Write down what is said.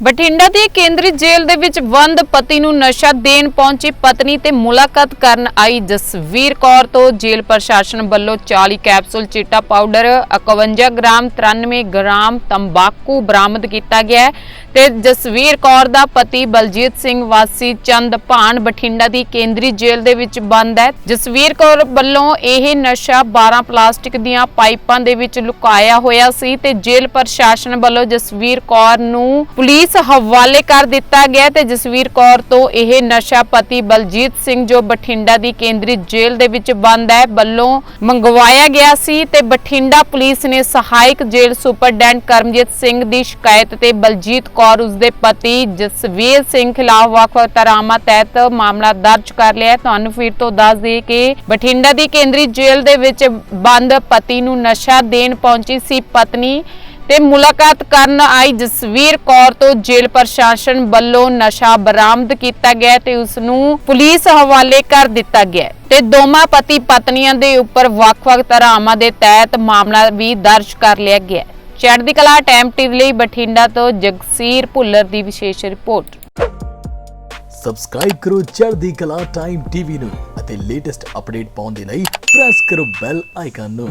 ਬਠਿੰਡਾ ਦੀ ਕੇਂਦਰੀ ਜੇਲ੍ਹ ਦੇ ਵਿੱਚ ਬੰਦ ਪਤੀ ਨੂੰ ਨਸ਼ਾ ਦੇਣ ਪਹੁੰਚੀ ਪਤਨੀ ਤੇ ਮੁਲਾਕਾਤ ਕਰਨ ਆਈ ਜਸਵੀਰ ਕੌਰ ਤੋਂ ਜੇਲ੍ਹ ਪ੍ਰਸ਼ਾਸਨ ਵੱਲੋਂ 40 ਕੈਪਸੂਲ ਚਿੱਟਾ ਪਾਊਡਰ 51 ਗ੍ਰਾਮ 93 ਗ੍ਰਾਮ ਤੰਬਾਕੂ ਬਰਾਮਦ ਕੀਤਾ ਗਿਆ ਹੈ। ਤੇ ਜਸਵੀਰ ਕੌਰ ਦਾ ਪਤੀ ਬਲਜੀਤ ਸਿੰਘ ਵਾਸੀ ਚੰਦ ਭਾਨ ਬਠਿੰਡਾ ਦੀ ਕੇਂਦਰੀ ਜੇਲ੍ਹ ਦੇ ਵਿੱਚ ਬੰਦ ਹੈ। ਜਸਵੀਰ ਕੌਰ ਵੱਲੋਂ ਇਹ ਨਸ਼ਾ 12 ਪਲਾਸਟਿਕ ਦੀਆਂ ਪਾਈਪਾਂ ਦੇ ਵਿੱਚ ਲੁਕਾਇਆ ਹੋਇਆ ਸੀ ਤੇ ਜੇਲ੍ਹ ਪ੍ਰਸ਼ਾਸਨ ਵੱਲੋਂ ਜਸਵੀਰ ਕੌਰ ਨੂੰ ਪੁਲਿਸ ਹਵਾਲੇ ਕਰ ਦਿੱਤਾ ਗਿਆ ਤੇ ਜਸਵੀਰ ਕੌਰ ਤੋਂ ਇਹ ਨਸ਼ਾ ਪਤੀ ਬਲਜੀਤ ਸਿੰਘ ਜੋ ਬਠਿੰਡਾ ਦੀ ਕੇਂਦਰੀ ਜੇਲ੍ਹ ਦੇ ਵਿੱਚ ਬੰਦ ਹੈ ਵੱਲੋਂ ਮੰਗਵਾਇਆ ਗਿਆ ਸੀ ਤੇ ਬਠਿੰਡਾ ਪੁਲਿਸ ਨੇ ਸਹਾਇਕ ਜੇਲ੍ਹ ਸੁਪਰਡੈਂਟ ਕਰਮਜੀਤ ਸਿੰਘ ਦੀ ਸ਼ਿਕਾਇਤ ਤੇ ਬਲਜੀਤ ਕੌਰ ਉਸਦੇ ਪਤੀ ਜਸਵੀਰ ਸਿੰਘ ਖਿਲਾਫ ਵੱਖ-ਵੱਖ ਧਾਰਾਵਾਂ ਤਹਿਤ ਮਾਮਲਾ ਦਰਜ ਕਰ ਲਿਆ ਤੁਹਾਨੂੰ ਫਿਰ ਤੋਂ ਦੱਸ ਦਈਏ ਕਿ ਬਠਿੰਡਾ ਦੀ ਕੇਂਦਰੀ ਜੇਲ੍ਹ ਦੇ ਵਿੱਚ ਬੰਦ ਪਤੀ ਨੂੰ ਨਸ਼ਾ ਦੇਣ ਪਹੁੰਚੀ ਸੀ ਪਤਨੀ ਤੇ ਮੁਲਾਕਾਤ ਕਰਨ ਆਈ ਜਸਵੀਰ ਕੌਰ ਤੋਂ ਜੇਲ੍ਹ ਪ੍ਰਸ਼ਾਸਨ ਵੱਲੋਂ ਨਸ਼ਾ ਬਰਾਮਦ ਕੀਤਾ ਗਿਆ ਤੇ ਉਸ ਨੂੰ ਪੁਲਿਸ ਹਵਾਲੇ ਕਰ ਦਿੱਤਾ ਗਿਆ ਤੇ ਦੋਵਾਂ ਪਤੀ ਪਤਨੀਆਂ ਦੇ ਉੱਪਰ ਵੱਖ-ਵੱਖ ਧਾਰਾਵਾਂ ਦੇ ਤਹਿਤ ਮਾਮਲਾ ਵੀ ਦਰਜ ਕਰ ਲਿਆ ਗਿਆ ਚੜ੍ਹਦੀ ਕਲਾ ਟਾਈਮ ਟੀਵੀ ਲਈ ਬਠਿੰਡਾ ਤੋਂ ਜਗਸੀਰ ਭੁੱਲਰ ਦੀ ਵਿਸ਼ੇਸ਼ ਰਿਪੋਰਟ। ਸਬਸਕ੍ਰਾਈਬ ਕਰੋ ਚੜ੍ਹਦੀ ਕਲਾ ਟਾਈਮ ਟੀਵੀ ਨੂੰ ਅਤੇ ਲੇਟੈਸਟ ਅਪਡੇਟ ਪਾਉਣ ਦੇ ਲਈ ਪ੍ਰੈਸ ਕਰੋ ਬੈਲ ਆਈਕਨ ਨੂੰ।